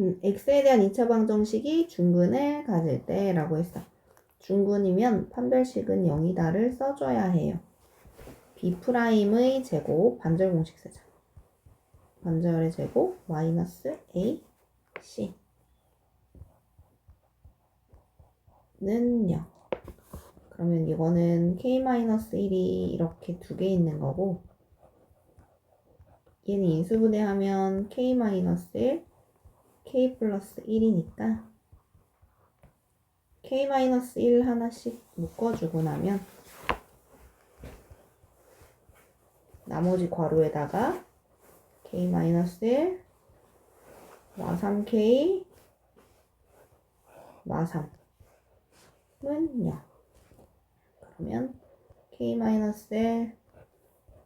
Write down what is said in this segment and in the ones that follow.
음, x에 대한 2차 방정식이 중근을 가질 때라고 했어. 중근이면 판별식은 0이다를 써줘야 해요. b'의 제곱 반절 공식 쓰자. 반절의 제곱 마이너스 a c 는 0. 그러면 이거는 k-1이 이렇게 두 개 있는 거고 얘는 인수분해하면 k-1 k 플러스 1이니까 k-1 하나씩 묶어주고 나면 나머지 괄호에다가 k-1 마3k 마3은 0 그러면 k-1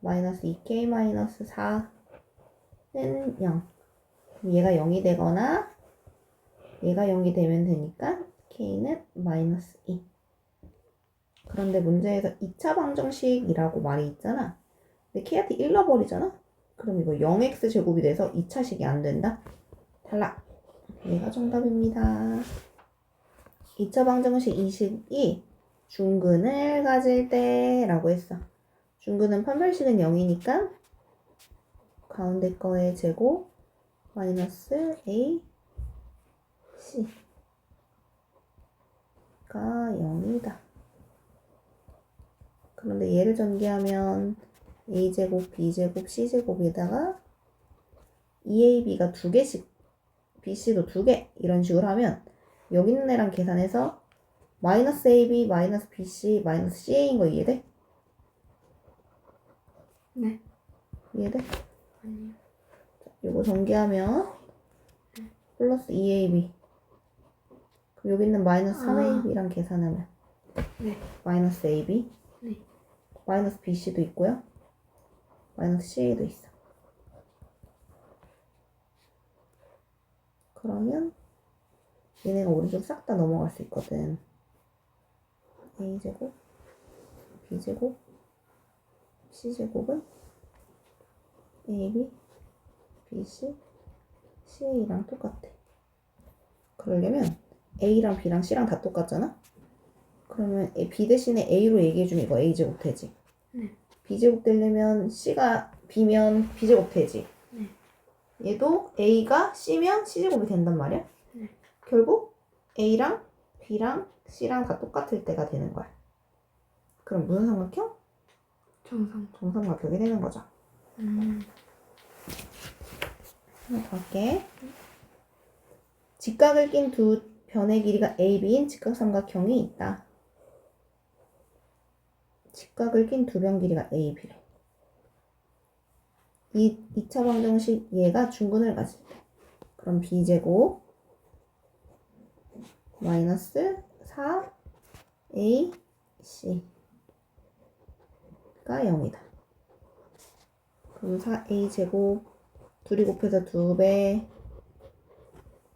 마이너스 2k 4는 0 얘가 0이 되거나 얘가 0이 되면 되니까 k는 마이너스 2 그런데 문제에서 2차 방정식이라고 말이 있잖아. 근데 k한테 1 넣어버리잖아. 그럼 이거 0x 제곱이 돼서 2차식이 안 된다? 탈락 얘가 정답입니다. 2차 방정식 20이 중근을 가질 때 라고 했어. 중근은 판별식은 0이니까 가운데 거의 제곱 마이너스 a c가 0이다. 그런데 얘를 전개하면 a제곱, b제곱, c제곱에다가 2ab가 두 개씩, bc도 두 개 이런 식으로 하면 여기 있는 애랑 계산해서 마이너스 ab, 마이너스 bc, 마이너스 ca인 거 이해돼? 네. 이해돼? 아니요. 요거 전개하면 플러스 2ab 그럼 여기 있는 마이너스 아. 3ab랑 계산하면 네. 마이너스 ab 네. 마이너스 bc도 있고요 마이너스 ca도 있어 그러면 얘네가 오른쪽 싹 다 넘어갈 수 있거든 a제곱 b제곱 c제곱은 ab bc ca랑 똑같아 그러려면 a랑 b랑 c랑 다 똑같잖아 그러면 b 대신에 a로 얘기해주면 이거 a제곱 되지 네. b제곱 되려면 c가 b면 b제곱 되지 네. 얘도 a가 c면 c제곱이 된단 말이야 네. 결국 a랑 b랑 c랑 다 똑같을 때가 되는 거야 그럼 무슨 삼각형? 정상. 정삼각형이 되는 거죠 음. 할게. 직각을 낀 두 변의 길이가 AB인 직각삼각형이 있다. 직각을 낀 두 변 길이가 AB래. 이 2차 방정식 얘가 중근을 가질 때. 그럼 B제곱 마이너스 4AC 가 0이다. 그럼 4A제곱 둘이 곱해서 2배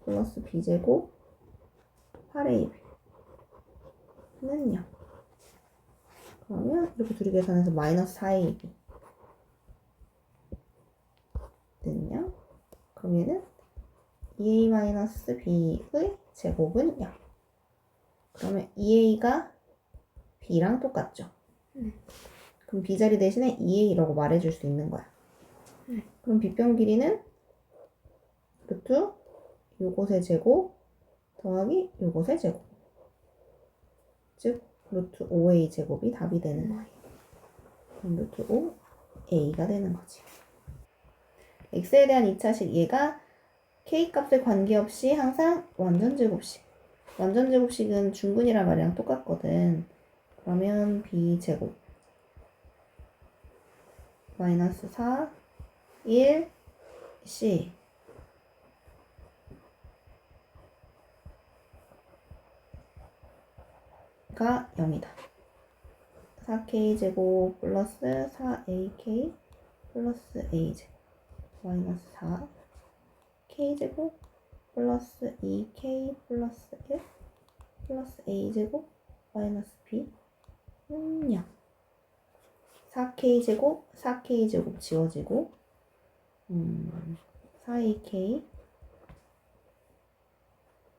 플러스 b제곱 8ab 는 0. 그러면 이렇게 둘이 계산해서 마이너스 4ab 는 0. 그럼 얘는 2a 마이너스 b의 제곱은 0. 그러면 2a가 b랑 똑같죠? 네. 그럼 b 자리 대신에 2a라고 말해줄 수 있는 거야. 그럼 빗변 길이는 루트 요것의 제곱 더하기 요것의 제곱 즉 루트 5a 제곱이 답이 되는 거예요. 그럼 루트 5a가 되는 거지. x에 대한 2차식 얘가 k 값에 관계없이 항상 완전 제곱식. 완전 제곱식은 중근이란 말이랑 똑같거든. 그러면 b 제곱 마이너스 4 1 C 가 0이다. 4K 제곱 플러스 4AK 플러스 A제곱 마이너스 4 K 제곱 플러스 2K 플러스 1 플러스 A제곱 마이너스 B는 0 4K 제곱 4K 제곱 지워지고 음, 4AK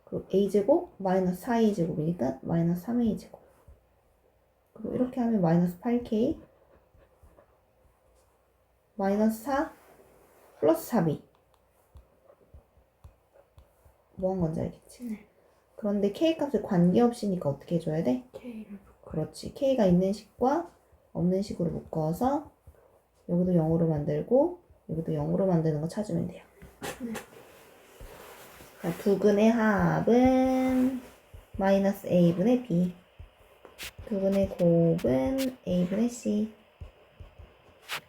그 a제곱 마이너스 4a제곱이니까 마이너스 3a제곱. 그리고 이렇게 하면 마이너스 8k 마이너스 4 플러스 4b. 뭐한 건지 알겠지? 네. 그런데 k 값에 관계없이니까 어떻게 해줘야 돼? K를 묶어. 그렇지. k가 있는 식과 없는 식으로 묶어서 여기도 0으로 만들고 여기도 0으로 만드는 거 찾으면 돼요. 네. 자, 두근의 합은 마이너스 a분의 b. 두근의 곱은 a분의 c.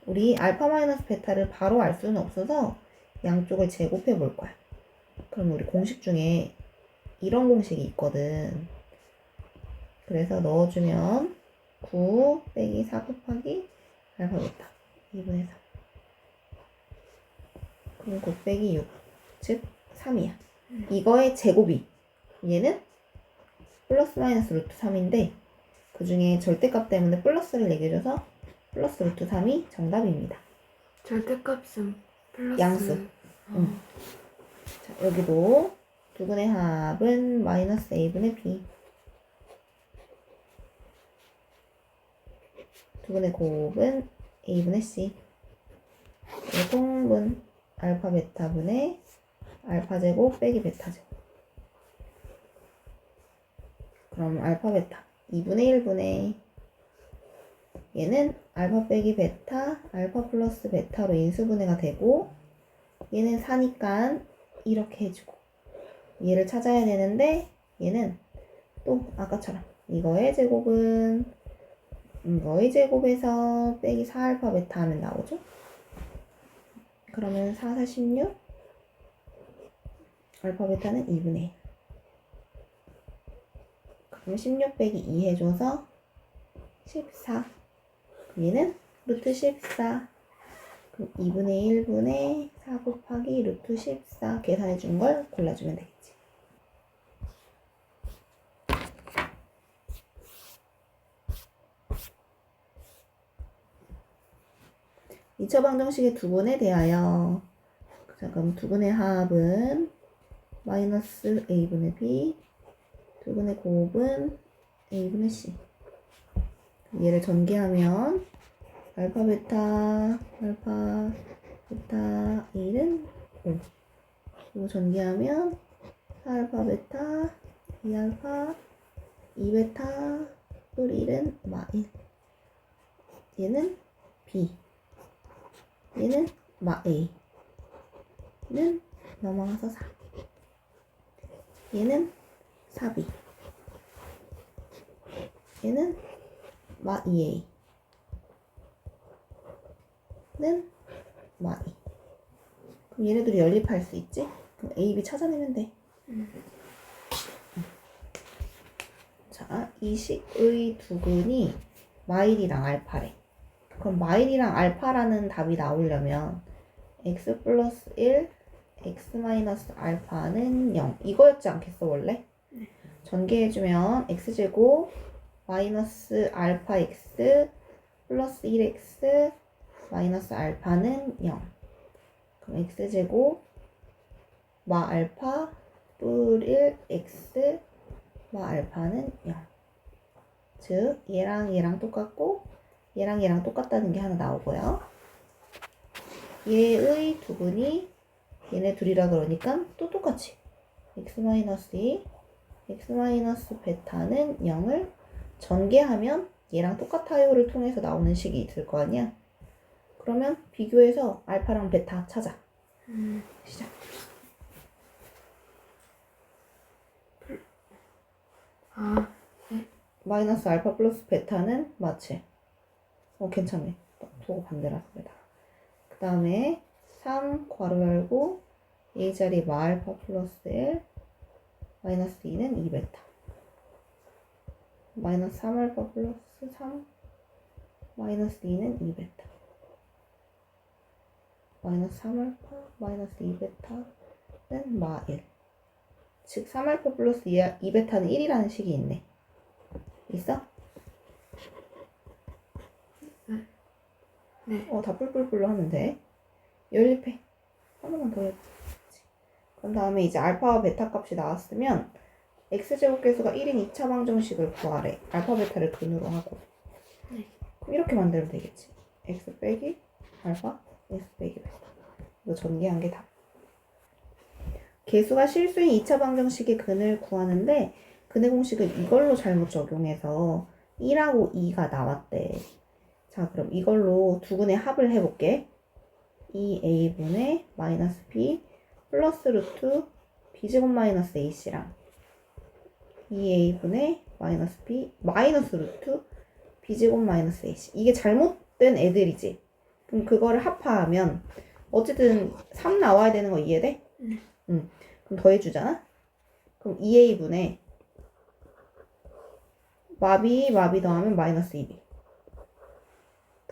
우리 알파 마이너스 베타를 바로 알 수는 없어서 양쪽을 제곱해 볼 거야. 그럼 우리 공식 중에 이런 공식이 있거든. 그래서 넣어주면 9 빼기 4 곱하기 알파 베타 2분의 3 그럼 9 빼기 6 즉 3이야 이거의 제곱이 얘는 플러스 마이너스 루트 3인데 그 중에 절대값 때문에 플러스를 얘기해줘서 플러스 루트 3이 정답입니다 절대값은 플러스. 양수. 어. 응. 자 여기도 두근의 합은 마이너스 a분의 b 두근의 곱은 a분의 c 통분 알파 베타분의 알파 제곱 빼기 베타 제곱 그럼 알파 베타 2분의 1분의 얘는 알파 빼기 베타 알파 플러스 베타로 인수분해가 되고 얘는 4니까 이렇게 해주고 얘를 찾아야 되는데 얘는 또 아까처럼 이거의 제곱은 이거의 제곱에서 빼기 4알파 베타 하면 나오죠? 그러면 4, 4, 16 알파 베타는 2분의. 1 그럼 16 빼기 2 해줘서 14 얘는 루트 14 그럼 2분의 1분의 4 곱하기 루트 14 계산해 준 걸 골라주면 되겠다 2차 방정식의 두분에 대하여 자 그럼 두분의 합은 마이너스 a분의 b 두분의 곱은 a분의 c 얘를 전개하면 알파 베타 알파 베타 1은 5 그리고 전개하면 4알파 베타 2알파 2베타 e 또 1은 마 1. 얘는 B. 얘는 마 a는 넘어가서 4 얘는 4b 얘는 마 2a 는 마이. 그럼 얘네들이 연립할 수 있지? 그럼 A, B 찾아내면 돼. 자, 이 식의 두근이 마일이랑 알파래. 그럼 마일이랑 알파라는 답이 나오려면 x 플러스 1, x 마이너스 알파는 0. 이거였지 않겠어, 원래? 전개해주면 x제곱 마이너스 알파 x 플러스 1x 마이너스 알파는 0. 그럼 x제곱 마 알파 뿔 1 x 마 알파는 0. 즉 얘랑 얘랑 똑같고 얘랑 얘랑 똑같다는 게 하나 나오고요. 얘의 두분이 얘네 둘이라 그러니까 또 똑같이 x 마이너스 2 x 마이너스 베타는 0을 전개하면 얘랑 똑같아요를 통해서 나오는 식이 있을 거 아니야? 그러면 비교해서 알파랑 베타 찾아. 음. 시작. 아, 마이너스 알파 플러스 베타는 마치. 어, 괜찮네. 도가 반대라서 그다. 그 다음에 3 괄호 열고 A 자리 마알파 플러스 1 마이너스 2는 2베타. 마이너스 3알파 플러스 3 마이너스 2는 2베타. 마이너스 3알파 마이너스 2베타는 마1. 즉 3알파 플러스 2베타는 1이라는 식이 있네. 있어? 네. 어, 다 뿔뿔뿔로 돼. 연립해. 하나만 더 해보지. 그런 다음에 이제 알파와 베타 값이 나왔으면 x제곱 계수가 1인 2차 방정식을 구하래. 알파 베타를 근으로 하고. 네. 그럼 이렇게 만들면 되겠지. x 빼기 알파, x 빼기 베타. 이거 전개한 게 답. 계수가 실수인 2차 방정식의 근을 구하는데 근의 공식을 이걸로 잘못 적용해서 1하고 2가 나왔대. 자, 그럼 이걸로 두 근의 합을 해볼게. 2a분의 마이너스 b 플러스 루트 b제곱 마이너스 ac랑 2a분의 마이너스 b 마이너스 루트 b제곱 마이너스 ac 이게 잘못된 애들이지 그럼 그거를 합하면 어쨌든 3 나와야 되는 거 이해돼? 네. 응 그럼 더해주잖아? 그럼 2a분의 마비 마비 더하면 마이너스 2b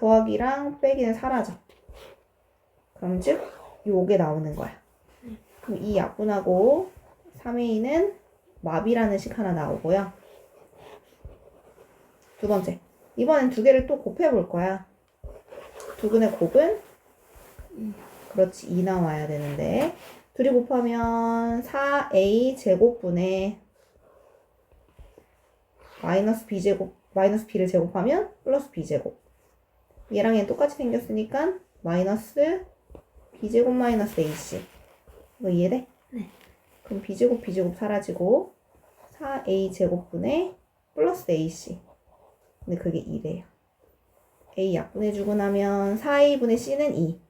더하기랑 빼기는 사라져 그럼 즉 요게 나오는 거야 그럼 이 약분하고 3a는 마비라는 식 하나 나오고요. 두 번째. 이번엔 두 개를 또 곱해 볼 거야. 두 근의 곱은? 그렇지, 2 나와야 되는데. 둘이 곱하면 4a 제곱분의 마이너스 b제곱, 마이너스 b를 제곱하면 플러스 b제곱. 얘랑 얘 똑같이 생겼으니까 마이너스 b제곱 마이너스 ac. 이거 이해돼? 네. 그럼 b제곱 b제곱 사라지고 4a 제곱분의 플러스 ac 근데 그게 2래요 a 약분해주고 나면 4a분의 c는 2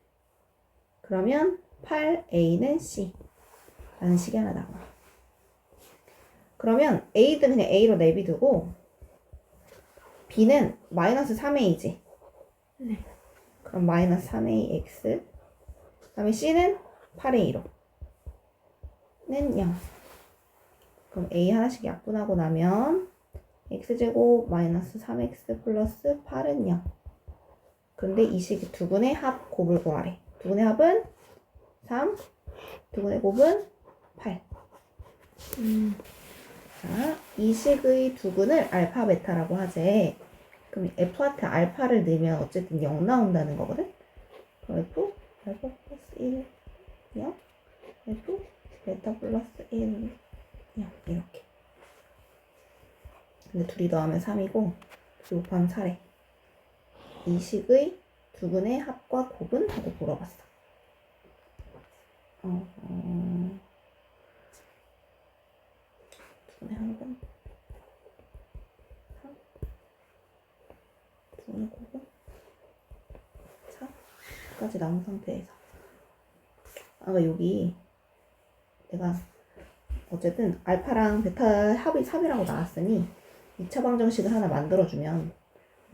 그러면 8a는 c 라는 식이 하나 나와 그러면 a든 그냥 a로 내비두고 b는 마이너스 3a지 네. 그럼 마이너스 3ax 그 다음에 c는 8a로 는 0. 그럼 a 하나씩 약분하고 나면 x제곱 마이너스 3x 플러스 8은 0. 근데 이 식이 두 근의 합 곱을 구하래. 두 근의 합은 3, 두 근의 곱은 8. 음. 자, 이 식의 두 근을 알파 베타라고 하재. 그럼 f한테 알파를 넣으면 어쨌든 0 나온다는 거거든? 그럼 f 알파 플러스 1, 0, f 베타 플러스 1, 0 이렇게. 근데 둘이 더하면 3이고 둘이 곱하면 4래. 이 식의 두 근의 합과 곱은? 하고 물어봤어. 어, 어. 두 근의 합은? 두 근의 곱은? 4. 까지 나온 상태에서. 아까 여기 내가 어쨌든 알파랑 베타 합이 3이라고 나왔으니 2차 방정식을 하나 만들어주면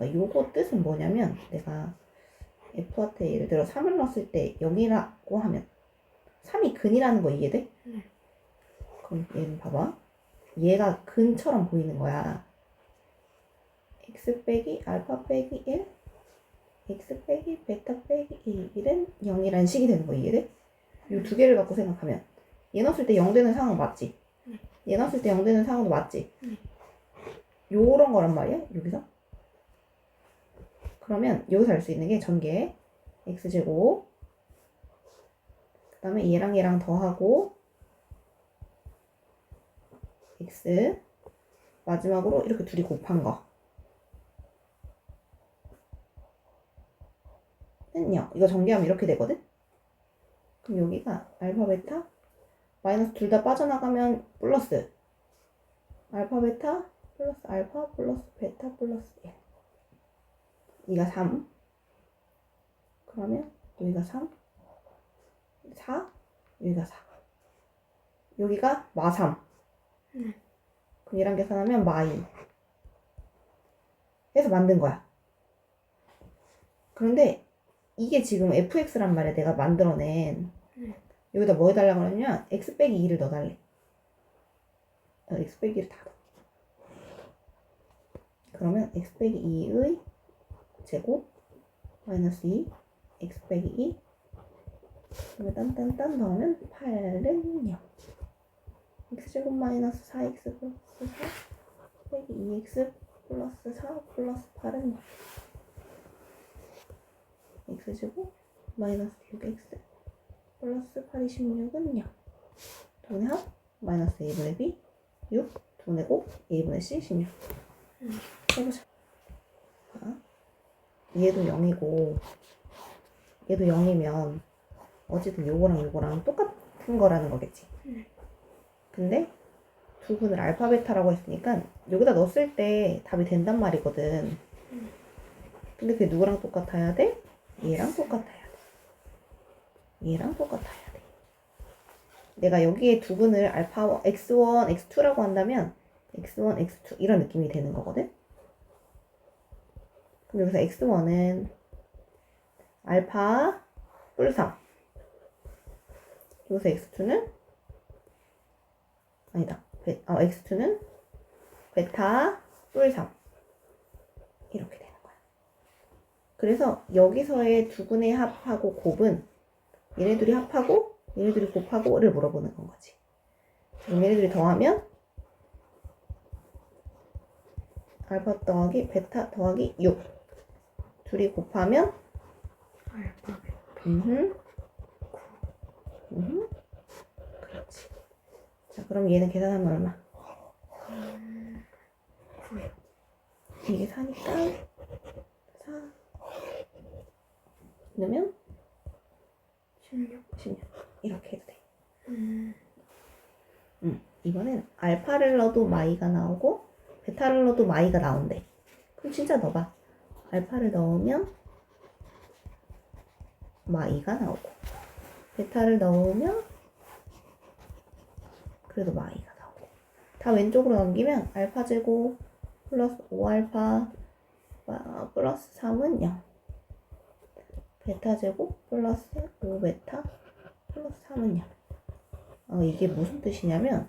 요거 뜻은 뭐냐면 내가 F한테 예를 들어 3을 넣었을 때 0이라고 하면 3이 근이라는 거 이해돼? 네. 그럼 얘는 봐봐 얘가 근처럼 보이는 거야 x 빼기 알파 빼기 1 x 빼기 베타 빼기 1은 0이라는 식이 되는 거 이해돼? 이 두 개를 갖고 생각하면 얘 넣었을 때 0 되는 상황 맞지? 네. 얘 넣었을 때 0 되는 상황도 맞지? 네. 요런 거란 말이야 여기서 그러면 여기서 알 수 있는 게 전개 x제곱 그 다음에 얘랑 얘랑 더하고 x 마지막으로 이렇게 둘이 곱한 거 는요. 이거 전개하면 이렇게 되거든? 그럼 여기가 알파 베타 마이너스 둘 다 빠져나가면 플러스. 알파 베타 플러스 알파 플러스 베타 플러스 1 이가 3 그러면 여기가 3 4 여기가 4 여기가 마3 네. 그럼 얘랑 계산하면 마2 해서 만든 거야. 그런데 이게 지금 fx란 말이야 내가 만들어낸 네. 여기다 뭐 해달라고 그러냐면 x 빼기 2를 넣어달래. 어, x 빼기 2를 다 넣어. 그러면 x 빼기 2의 제곱 마이너스 2 x 빼기 2 그러면 딴딴딴 넣으면 8은 0 x제곱 마이너스 4x 플러스 4 빼기 2x 플러스 4 플러스 8은 0 x제곱 마이너스 6x 플러스 8 26은 0 돈의 합 마이너스 2분의 b 6 두분의 곱 A분의 C 16 해보자. 자, 얘도 0이고 얘도 0이면 어쨌든 요거랑 요거랑 똑같은 거라는 거겠지. 근데 두 분을 알파 베타라고 했으니까 여기다 넣었을 때 답이 된단 말이거든. 근데 그게 누구랑 똑같아야 돼? 얘랑 똑같아야 돼 얘랑 똑같아야 돼 내가 여기에 두 분을 알파 x1, x2라고 한다면 x1, x2 이런 느낌이 되는 거거든. 그럼 여기서 x1은 알파 뿔 3. 여기서 x2는 아니다. 베, 어, x2는 베타 뿔 3. 이렇게 거야. 그래서 여기서의 두 분의 합하고 곱은 얘네들이 합하고 얘네들이 곱하고를 물어보는 건 거지. 그럼 얘네들이 더하면 알파 더하기 베타 더하기 6 둘이 곱하면 알파 음흠 음흠 그렇지. 자 그럼 얘는 계산하면 얼마? 9요. 이게 4니까 4 넣으면 16. 16 이렇게 해도 돼. 음. 음, 이번엔 알파를 넣어도 마이가 나오고 베타를 넣어도 마이가 나온대. 그럼 진짜 넣어봐. 알파를 넣으면 마이가 나오고 베타를 넣으면 그래도 마이가 나오고 다 왼쪽으로 넘기면 알파 제곱 플러스 5알파 마- 플러스 3은 0 베타 제곱 플러스 5베타 플러스 3은 0 어, 이게 무슨 뜻이냐면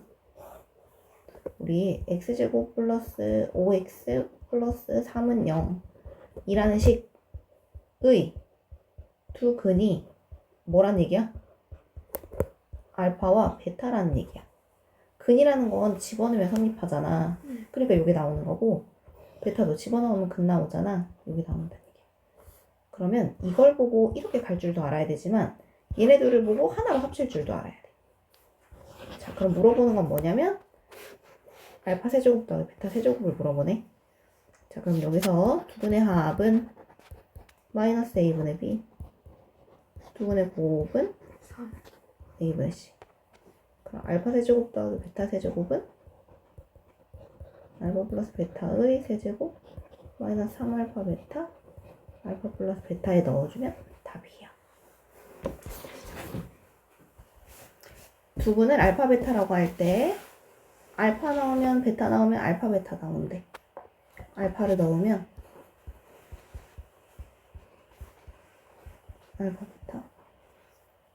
우리 x제곱 플러스 5x 플러스 3은 0 이라는 식의 두 근이 뭐란 얘기야? 알파와 베타라는 얘기야. 근이라는 건 집어넣으면 성립하잖아. 그러니까 여기 나오는 거고 베타도 집어넣으면 근 나오잖아. 여기 얘기야. 그러면 이걸 보고 이렇게 갈 줄도 알아야 되지만 얘네 들을 보고 하나로 합칠 줄도 알아야 돼. 자, 그럼 물어보는 건 뭐냐면 알파 세제곱 더하기 베타 세제곱을 물어보네. 자, 그럼 여기서 두 분의 합은 마이너스 a분의 b, 두 분의 곱은 3. a분의 c. 그럼 알파 세제곱 더하기 베타 세제곱은 알파 플러스 베타의 세제곱 마이너스 3알파 베타 알파 플러스 베타에 넣어주면 답이야. 두 분을 알파 베타라고 할 때 알파 나오면 베타 나오면 알파 베타 나오는데 알파를 넣으면 알파 베타.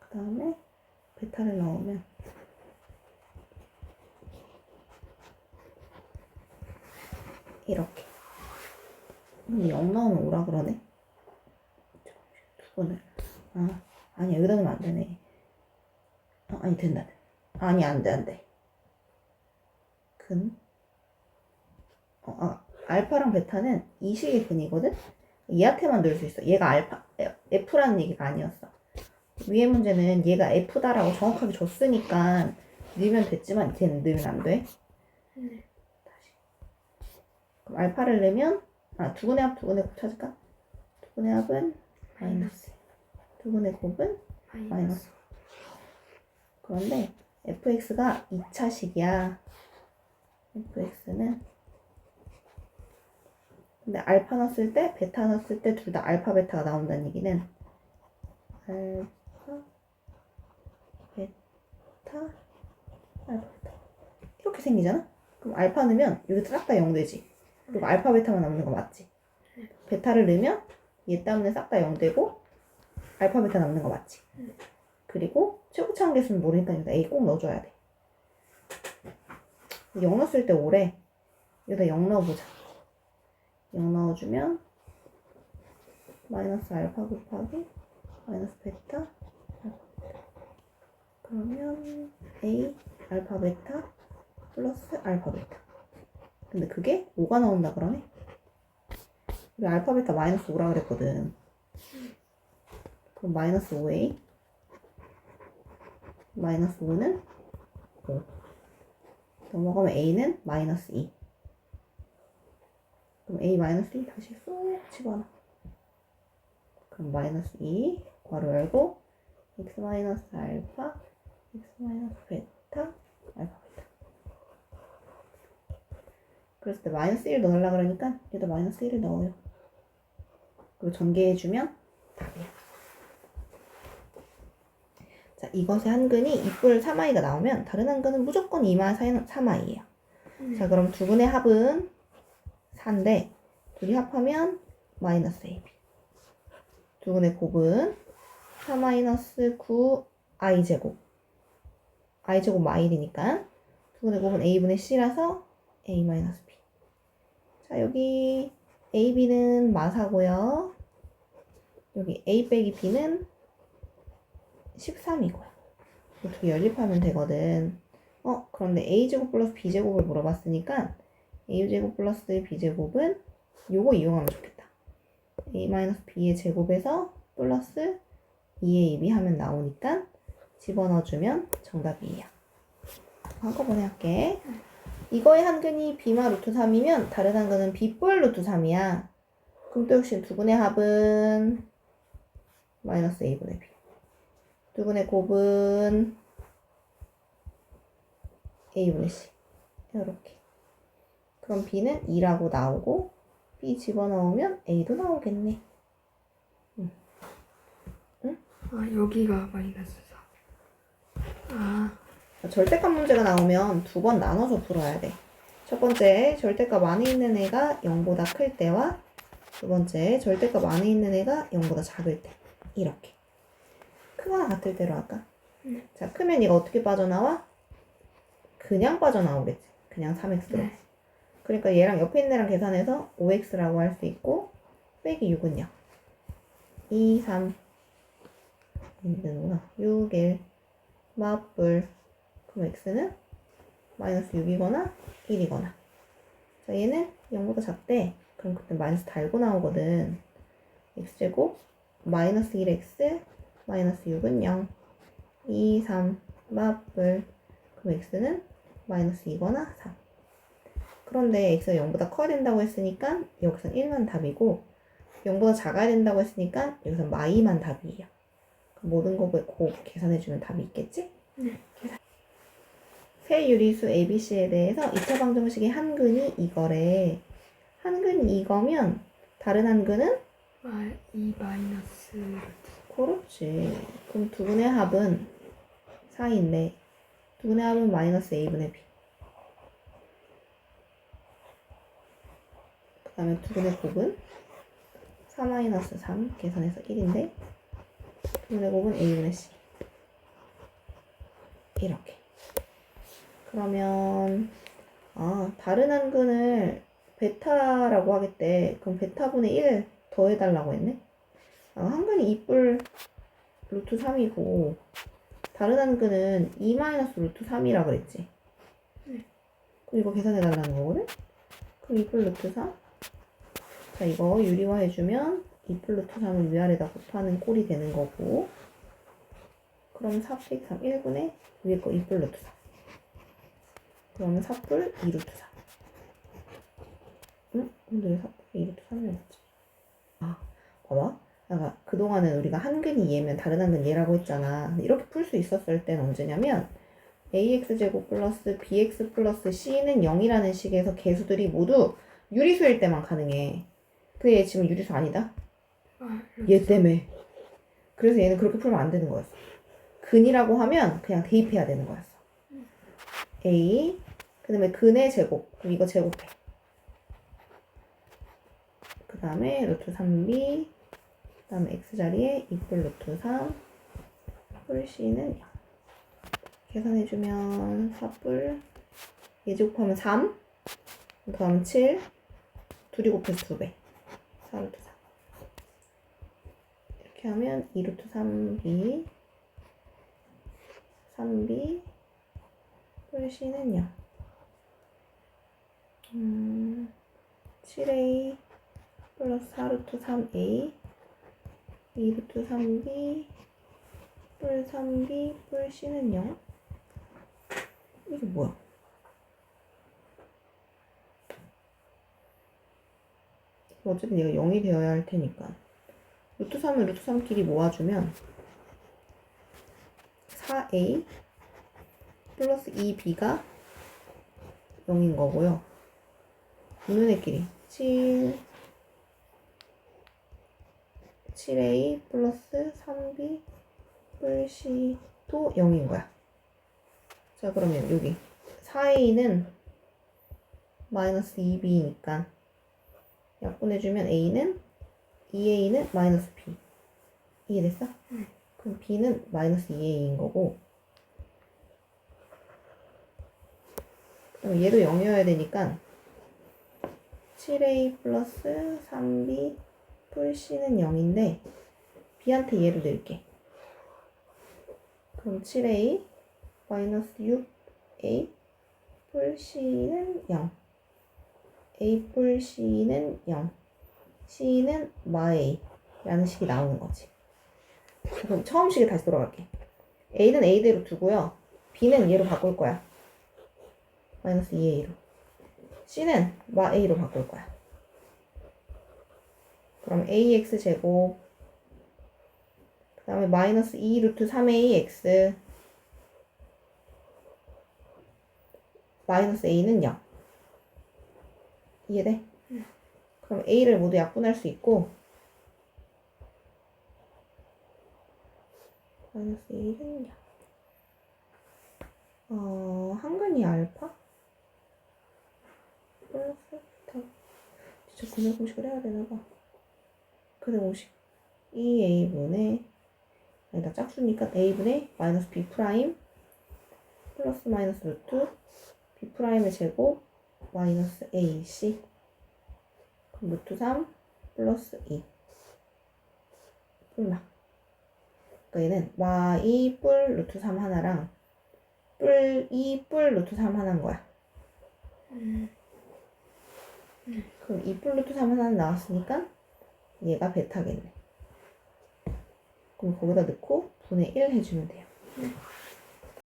그 다음에 베타를 넣으면 이렇게. 음, 0 나오면 오라 그러네 두 번을 아 아니 여기다 넣으면 안 되네. 아, 아니 된다. 아니 안돼 안돼. 근? 어, 아, 알파랑 베타는 이 식의 근이거든? 얘한테만 넣을 수 있어. 얘가 알파 F라는 얘기가 아니었어. 위에 문제는 얘가 F다라고 정확하게 줬으니까 넣으면 됐지만 걔는 넣으면 안 돼. 네. 그럼 알파를 내면 아 두분의 합 두분의 곱 찾을까? 두분의 합은 마이너스. 두 분의 곱은 마이너스. 그런데 fx가 2차식이야. fx는. 근데 알파 넣었을 때 베타 넣었을 때 둘 다 알파 베타가 나온다는 얘기는 알파 베타 알파 베타. 이렇게 생기잖아? 그럼 알파 넣으면 여기 싹다 0 되지. 그리고 알파 베타만 남는 거 맞지? 베타를 넣으면 얘 때문에 싹 다 0 되고 알파 베타 남는 거 맞지? 그리고 최고차 한계수는 모르니까 여기다 A 꼭 넣어줘야 돼. 0 넣었을 때 5래. 여기다 0 넣어보자. 0 넣어주면 마이너스 알파 곱하기 마이너스 베타 알파 베타 그러면 A 알파 베타 플러스 알파 베타. 근데 그게 5가 나온다 그러네 우리 알파 베타 마이너스 5라 그랬거든 그럼 마이너스 5A 마이너스 5는 5 넘어가면 a는 마이너스 2. 그럼 a 마이너스 2 다시 쏙 집어넣어. 그럼 마이너스 2 괄호 열고 x 마이너스 알파 x 마이너스 베타 알파 베타. 그랬을 때 마이너스 1 넣으려 그러니까 얘도 마이너스 1을 넣어요. 전개해주면 답이야. 자, 이것의 한 근이 2뿔 3i가 나오면 다른 한 근은 무조건 2마 3i예요. 자, 그럼 두 분의 합은 4인데 둘이 합하면 마이너스 AB. 두 분의 곱은 4 마이너스 9 i 제곱. i 제곱 마일이니까 두 분의 곱은 a분의 c라서 a 마이너스 b. 자, 여기 ab는 마사고요. 여기 a 빼기 b는 13이고요. 어떻게 연립하면 되거든. 어, 그런데 a제곱 플러스 b제곱을 물어봤으니까 a제곱 플러스 b제곱은 요거 이용하면 좋겠다. a 마이너스 b의 제곱에서 플러스 2ab 하면 나오니까 집어넣어주면 정답이에요. 한꺼번에 할게. 이거의 한근이 b마 루트 3이면 다른 한근은 b뿔 루트 3이야. 그럼 또 역시 두 분의 합은 마이너스 a분의 b. 두 분의 곱은 a분의 c. 이렇게. 그럼 b는 2라고 나오고 b 집어넣으면 a도 나오겠네. 아 여기가 마이너스 4. 아 절대값 문제가 나오면 두 번 나눠서 풀어야 돼. 첫 번째, 절대값 안에 있는 애가 0보다 클 때와 두 번째, 절대값 안에 있는 애가 0보다 작을 때. 이렇게. 크거나 같을 때로 할까? 네. 자, 크면 이거 어떻게 빠져나와? 그냥 빠져나오겠지. 그냥 3x로. 네. 그러니까 얘랑 옆에 있는 애랑 계산해서 5x라고 할 수 있고, 빼기 6은요. 2, 3. 있는구나. 6, 1. 맞불. 그럼 x는 마이너스 6이거나 1이거나. 자, 얘는 0보다 작대. 그럼 그때 마이너스 달고 나오거든. x제곱 마이너스 1x 마이너스 6은 0. 2, 3 맞불. 그럼 x는 마이너스 2거나 3. 그런데 x가 0보다 커야 된다고 했으니까 여기선 1만 답이고 0보다 작아야 된다고 했으니까 여기선 마이만 답이에요. 모든 거곱 계산해주면 답이 있겠지? 네. 세 유리수 ABC에 대해서 2차 방정식의 한 근이 이거래. 한 근이 이거면 다른 한 근은? 마2 마이너스 루트. 그렇지. 그럼 두 분의 합은 4인데 두 분의 합은 마이너스 A분의 B. 그 다음에 두 분의 곱은 4 마이너스 3 계산해서 1인데 두 분의 곱은 A분의 C. 이렇게. 그러면 아 다른 한근을 베타라고 하겠대. 그럼 베타분의 1 더 해달라고 했네. 아, 한근이 2뿔 루트 3이고 다른 한근은 2 마이너스 루트 3이라 그랬지. 네. 그럼 이거 계산해달라는 거거든? 그럼 2뿔 루트 4? 자 이거 유리화 해주면 2뿔 루트 3을 위아래다 곱하는 꼴이 되는 거고 그럼 4픽 3 1분의 위에 거 2뿔 루트 4 그러면 4뿔 2 루트 4 응? 근데 왜 4뿔 2 루트 3을 했지? 아 봐봐 그러니까 그동안은 우리가 한근이 얘면 다른 한근 얘라고 했잖아. 이렇게 풀 수 있었을 때는 언제냐면 ax제곱 플러스 bx 플러스 c는 0이라는 식에서 개수들이 모두 유리수일 때만 가능해. 근데 얘 지금 유리수 아니다? 아. 얘 때문에. 그래서 얘는 그렇게 풀면 안 되는 거였어. 근이라고 하면 그냥 대입해야 되는 거였어. a 그 다음에 근의 제곱. 그럼 이거 제곱해. 그 다음에 루트 3b 그 다음에 x 자리에 2뿔 루트 3 뿔 c는 0 계산해주면 4뿔. 얘 제곱하면 3 더하면 7 둘이 곱해서 2배. 4 루트 4 이렇게 하면 2 루트 3b 3b 뿔 c는 0 음, 7a 플러스 4 루트 3a 2부터 3기, 뿔 3기, 뿔 C는 0. 이게 뭐야? 어쨌든 얘가 0이 되어야 할 테니까. 루트 3을 루트 3끼리 모아주면 4a 플러스 2b가 0인 거고요. 있는 애끼리 7, 7a 플러스 3b 뿔 c도 0인 거야. 자 그러면 여기 4a는 마이너스 2b니까 약분해주면 a는 2a는 마이너스 b 이해됐어? 그럼 b는 마이너스 2a인 거고 그럼 얘도 0이어야 되니까 7a 플러스 3b 뿔 c는 0인데 b한테 얘로 낼게. 그럼 7a 마이너스 6a 뿔 c는 0 a 뿔 c는 0 c는 마A 라는 식이 나오는 거지. 그럼 처음 식에 다시 돌아갈게. A는 a대로 두고요. B는 얘로 바꿀 거야. 마이너스 2a로. C는 마A로 바꿀 거야 그럼 ax 제곱 그 다음에 마이너스 2 루트 3ax 마이너스 a는 0 이해돼? 그럼 a를 모두 약분할 수 있고 마이너스 1은 0 어, 한근이 알파? 플러스 타 진짜 근해 공식을 해야 되나봐 근해 공식 2a분의 아니다 짝수니까 a분의 마이너스 b 프라임 플러스 마이너스 루트 b 프라임의 제곱 마이너스 ac 그럼 루트 3 플러스 2 뿔마. 그러니까 얘는 y 뿔 루트 3 하나랑 뿔 2 뿔 루트 3 하나인 거야. 그럼 2 뿔 루트 3 하나는 나왔으니까 얘가 베타겠네. 그럼 거기다 넣고 분의 1 해주면 돼요